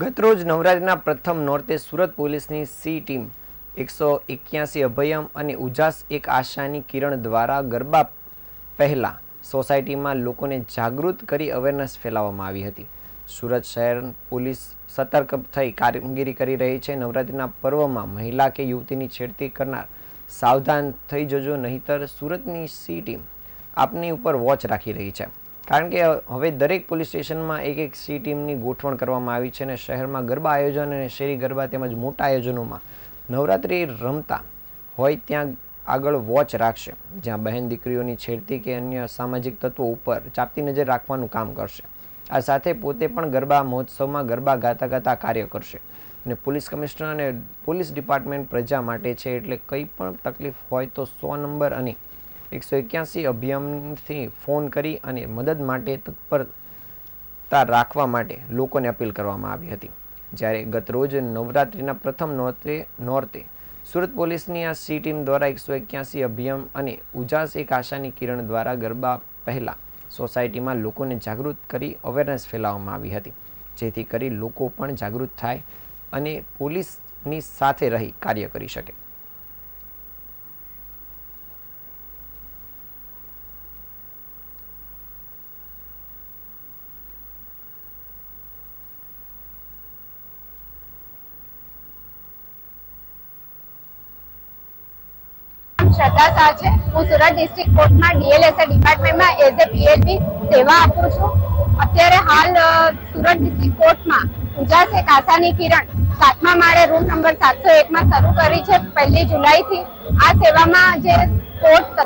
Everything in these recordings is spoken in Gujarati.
ગતરોજ નવરાત્રિના પ્રથમ નોરતે સુરત પોલીસની સી ટીમ એકસો એક્યાસી અભયમ અને ઉજાસ એક આશાની કિરણ દ્વારા ગરબા પહેલાં સોસાયટીમાં લોકોને જાગૃત કરી અવેરનેસ ફેલાવવામાં આવી હતી. સુરત શહેર પોલીસ સતર્ક થઈ કામગીરી કરી રહી છે. નવરાત્રિના પર્વમાં મહિલા કે યુવતીની છેડતી કરનાર સાવધાન થઈ જજો, નહીતર સુરતની સી ટીમ આપની ઉપર વોચ રાખી રહી છે. કારણ કે હવે દરેક પોલીસ સ્ટેશનમાં એક એક સી ટીમની ગોઠવણ કરવામાં આવી છે અને શહેરમાં ગરબા આયોજન અને શેરી ગરબા તેમજ મોટા આયોજનોમાં નવરાત્રિ રમતા હોય ત્યાં આગળ વોચ રાખશે, જ્યાં બહેન દીકરીઓની છેડતી કે અન્ય સામાજિક તત્વો ઉપર ચાપતી નજર રાખવાનું કામ કરશે. આ સાથે પોતે પણ ગરબા મહોત્સવમાં ગરબા ગાતા ગાતા કાર્ય કરશે. અને પોલીસ કમિશનર અને પોલીસ ડિપાર્ટમેન્ટ પ્રજા માટે છે એટલે કંઈ પણ તકલીફ હોય તો સો નંબર અને એકસો એક્યાસી અભિયાનથી ફોન કરી અને મદદ માટે તત્પરતા રાખવા માટે લોકોને અપીલ કરવામાં આવી હતી. જ્યારે ગત રોજ નવરાત્રિના પ્રથમ નોરતે નોરતે સુરત પોલીસની આ સી ટીમ દ્વારા એકસો એક્યાસી અભિયાન અને ઉજાસ એક આશાની કિરણ દ્વારા ગરબા પહેલાં સોસાયટીમાં લોકોને જાગૃત કરી અવેરનેસ ફેલાવવામાં આવી હતી. જેથી કરી લોકો પણ જાગૃત થાય અને પોલીસની સાથે રહી કાર્ય કરી શકે. શ્રદ્ધા શાહ છે. હું સુરત ડિસ્ટ્રિક્ટ કોર્ટમાં ડીએલએસએ ડિપાર્ટમેન્ટમાં એઝ એ પીએચડી સેવા આપું છું. અત્યારે હાલ સુરત ડિસ્ટ્રિક્ટ કોર્ટમાં પૂજા છે કાસાની કિરણ સાતમા માળે રૂમ નંબર સાતસો એકમાં શરૂ કરી છે પહેલી જુલાઈથી આ સેવામાં જે કોર્ટ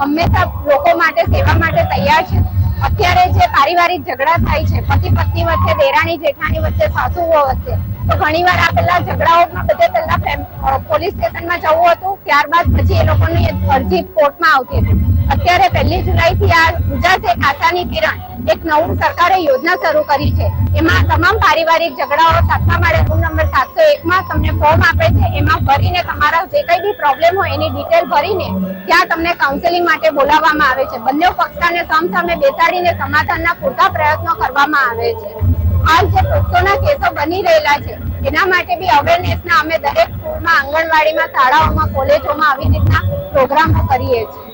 હંમેશા લોકો માટે, સેવા માટે તૈયાર છે. અત્યારે જે પારિવારિક ઝઘડા થાય છે પતિ પત્ની વચ્ચે દેરાણી જેઠાણી વચ્ચે સાસુઓ વચ્ચે તો ઘણીવાર આ પેલા ઝઘડાઓમાં બધે અ, પોલીસ સ્ટેશનમાં જવું હતું ત્યારબાદ પછી એ લોકોની અરજી કોર્ટમાં આવતી હતી. અત્યારે પહેલી જુલાઈ થી આ ગુજરાત એક કિરણ એક નવું સરકારે યોજના શરૂ કરી છે. એમાં તમામ પારિવારિક ઝઘડાઓ સાતમા માળે રૂમ નંબર સાતસો એકમાં તમને ફોર્મ આપે છે. એમાં ભરીને તમારા જે કંઈ બી પ્રોબ્લેમ હોય એની ડિટેલ ભરીને ત્યાં તમને કાઉન્સેલિંગ માટે બોલાવવામાં આવે છે. બંને પક્ષને સામે બેસાડીને સમાધાનના પૂરતા પ્રયત્નો કરવામાં આવે છે. હાલ જે પોક્સોના કેસો બની રહેલા છે, એના માટે બી અવેરનેસના અમે દરેક સ્કૂલમાં આંગણવાડીમાં શાળાઓમાં, કોલેજોમાં આવી રીતના પ્રોગ્રામો કરીએ છીએ.